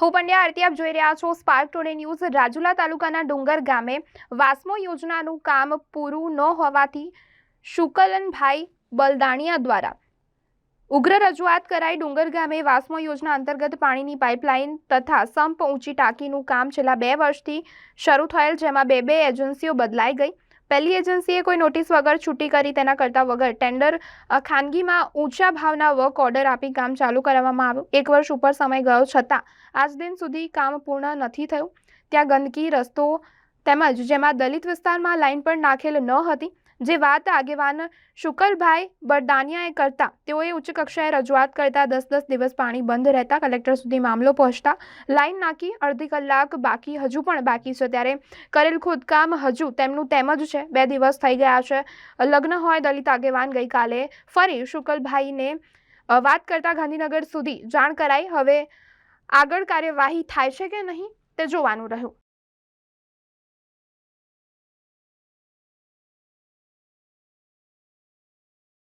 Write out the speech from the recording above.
હું પંડ્યા આરતી આપ જોઈ રહ્યા છો સ્પાર્ક ટુડે ન્યૂઝ રાજુલા તાલુકાના ડુંગર ગામે. વાસ્મો યોજનાનું કામ પૂરું ન હોવાથી શુકલનભાઈ બલદાણિયા દ્વારા ઉગ્ર રજૂઆત કરાઈ ડુંગર ગામે વાસ્મો યોજના અંતર્ગત પાણીની પાઇપલાઇન તથા સંપ ઊંચી ટાંકીનું કામ છેલ્લા બે વર્ષથી શરૂ થયેલ, જેમાં બે બે એજન્સીઓ બદલાઈ ગઈ. પહેલી એજન્સીએ કોઈ નોટિસ વગર છૂટી કરી તેના કરતાં વગર ટેન્ડર ખાનગીમાં ઊંચા ભાવના વર્ક ઓર્ડર આપી કામ ચાલુ કરાવવામાં આવ્યું. એક વર્ષ ઉપર સમય ગયો છતાં આજ દિન સુધી કામ પૂર્ણ નથી થયું. ત્યાં ગંદકી, રસ્તો તેમજ જેમાં દલિત વિસ્તારમાં લાઇન પણ નાખેલ ન હતી, જે વાત આગેવાન શુકલભાઈ બરદાનિયાએ કરતા, તેઓએ ઉચ્ચ કક્ષાએ રજૂઆત કરતા દસ દસ દિવસ પાણી બંધ રહેતા કલેક્ટર સુધી મામલો પહોંચતા, લાઈન નાખી અડધી કલાક બાકી હજુ પણ બાકી છે, ત્યારે કરેલ ખોદકામ હજુ તેમનું તેમ જ છે, બે દિવસ થઈ ગયા છે, લગ્ન હોય દલિત આગેવાન ગઈકાલે ફરી શુકલભાઈને વાત કરતા ગાંધીનગર સુધી જાણ કરાઈ, હવે આગળ કાર્યવાહી થાય છે કે નહીં તે જોવાનું રહ્યું.